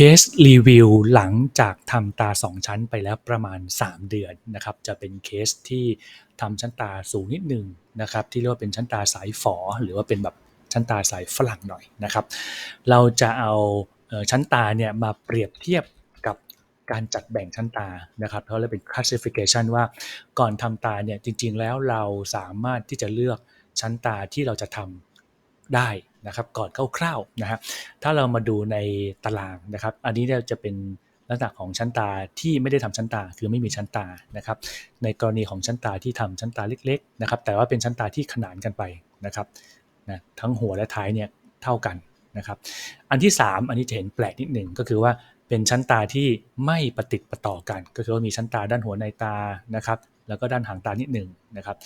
เคสรีวิวหลังจากทำตา 2 ชั้นไปแล้วประมาณ 3 เดือนนะครับ จะเป็นเคสที่ทำชั้นตาสูงนิดหนึงนะครับ ที่เรียกว่าเป็นชั้นตาสายฝอ หรือว่าเป็นแบบชั้นตาสายฝรั่งหน่อยนะครับ เราจะเอาชั้นตาเนี่ยมาเปรียบเทียบกับการจัดแบ่งชั้นตานะครับเขาเรียกเป็น classification ว่าก่อนทำตาเนี่ยจริงๆแล้วเราสามารถที่จะเลือกชั้นตาที่เราจะทำได้ นะครับก่อนคร่าวๆนะฮะถ้าเรามาดูในตารางนะครับ อันนี้จะเป็นลักษณะของชั้นตาที่ไม่ได้ทำชั้นตาคือไม่มีชั้นตานะครับ ในกรณีของชั้นตาที่ทำชั้นตาเล็กๆนะครับแต่ว่าเป็นชั้นตาที่ขนานกันไปนะครับนะทั้งหัวและท้ายเนี่ยเท่ากันนะครับ อันที่ 3 อันนี้จะเห็นแปลกนิดหนึ่งก็คือว่าเป็นชั้นตาที่ไม่ประติดประต่อกัน ก็คือว่ามีชั้นตาด้านหัวในตานะครับแล้วก็ด้านหางตานิดหนึ่งนะครับ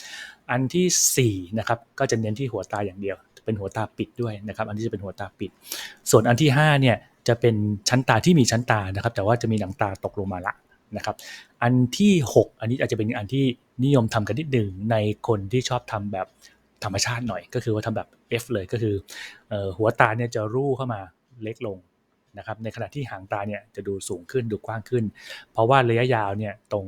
อันที่4นะครับก็จะเน้นที่หัวตาอย่างเดียว เป็นหัวตาปิดด้วยนะครับ อันนี้จะเป็นหัวตาปิด ส่วนอันที่5เนี่ยจะเป็นชั้นตาที่มีชั้นตานะครับ แต่ว่าจะมีหนังตาตกลงมาละนะครับ อันที่ 6 อันนี้อาจจะเป็นอันที่นิยมทำกันนิดหนึ่งในคนที่ชอบทำแบบธรรมชาติหน่อย ก็คือว่าทำแบบ F เลยก็คืออหัวตาเนี่ยจะรูเข้ามาเล็กลงนะครับ ในขณะที่หางตาเนี่ยจะดูสูงขึ้นดูกว้างขึ้น เพราะว่าระยะยาวเนี่ยตรง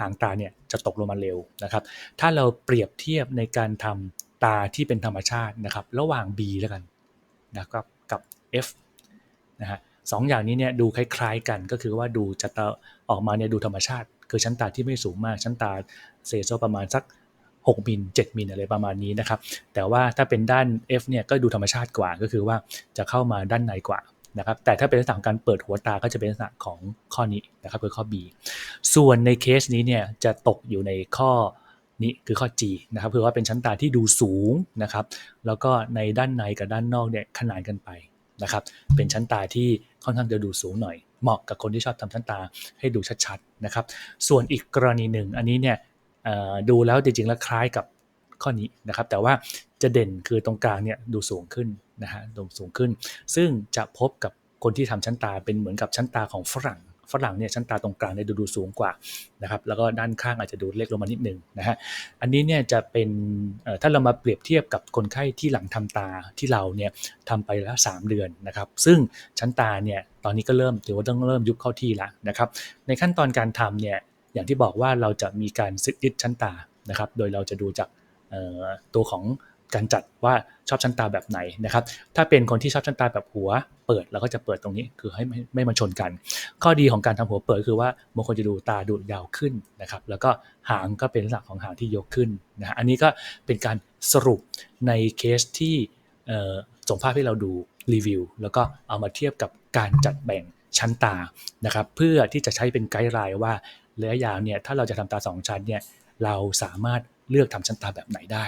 หางตาเนี่ยจะตกลงมาเร็วนะครับ ถ้าเราเปรียบเทียบในการทำ ตาที่เป็นธรรมชาตินะครับ ระหว่าง B แล้วกันนะครับกับ F นะฮะสองอย่างนี้เนี่ยดูคล้ายๆกันก็คือว่าดูจะตาออกมาเนี่ยดูธรรมชาติ คือชั้นตาที่ไม่สูงมาก ชั้นตาเซโซประมาณสัก 6มิล7มิลอะไรประมาณนี้นะครับ แต่ว่าถ้าเป็นด้าน F เนี่ยก็ดูธรรมชาติกว่าก็คือว่าจะเข้ามาด้านในกว่านะครับแต่ถ้าเป็นลักษณะการเปิดหัวตาก็จะเป็นลักษณะของข้อนี้นะครับคือข้อ B ส่วนในเคสนี้เนี่ยจะตกอยู่ในข้อ นี้คือข้อ G นะครับคือว่าเป็นชั้นตาที่ดูสูงนะครับ แล้วก็ในด้านในกับด้านนอกเนี่ยขนานกันไปนะครับ เป็นชั้นตาที่ค่อนข้างจะดูสูงหน่อย เหมาะกับคนที่ชอบทำชั้นตาให้ดูชัดๆนะครับ ส่วนอีกกรณีหนึ่งอันนี้เนี่ยดูแล้วจริงๆแล้วคล้ายกับข้อนี้นะครับ แต่ว่าจะเด่นคือตรงกลางเนี่ยดูสูงขึ้นนะฮะดูสูงขึ้น ซึ่งจะพบกับคนที่ทำชั้นตาเป็นเหมือนกับชั้นตาของฝรั่ง ฝรั่งเนี่ยชั้นตาตรงกลางเนี่ยดูดูสูงกว่านะครับแล้วก็ด้านข้างอาจจะดูเล็กลงมานิดนึงนะฮะอันนี้เนี่ยจะเป็นถ้าเรามาเปรียบเทียบกับคนไข้ที่หลังทำตาที่เราเนี่ยทำไปแล้ว 3 เดือนนะครับ ซึ่งชั้นตาเนี่ยตอนนี้ก็เริ่มถือว่าต้องเริ่มยุบเข้าที่แล้วนะครับ ในขั้นตอนการทำเนี่ยอย่างที่บอกว่าเราจะมีการซึกยึดชั้นตานะครับ โดยเราจะดูจากตัวของ การจัดว่าชอบชั้นตาแบบไหนนะครับ ถ้าเป็นคนที่ชอบชั้นตาแบบหัวเปิดเราก็จะเปิดตรงนี้คือให้ไม่ไม่มาชนกัน ข้อดีของการทำหัวเปิดคือว่าบางคนจะดูตาดูยาวขึ้นนะครับ แล้วก็หางก็เป็นลักษณะของหางที่ยกขึ้นนะฮะอันนี้ก็เป็นการสรุปในเคสที่ส่งภาพให้เราดูรีวิวแล้วก็เอามาเทียบกับการจัดแบ่งชั้นตานะครับ เพื่อที่จะใช้เป็นไกด์ไลน์ว่าระยะยาวเนี่ยถ้าเราจะทำตาสองชั้นเนี่ยเราสามารถเลือกทำชั้นตาแบบไหนได้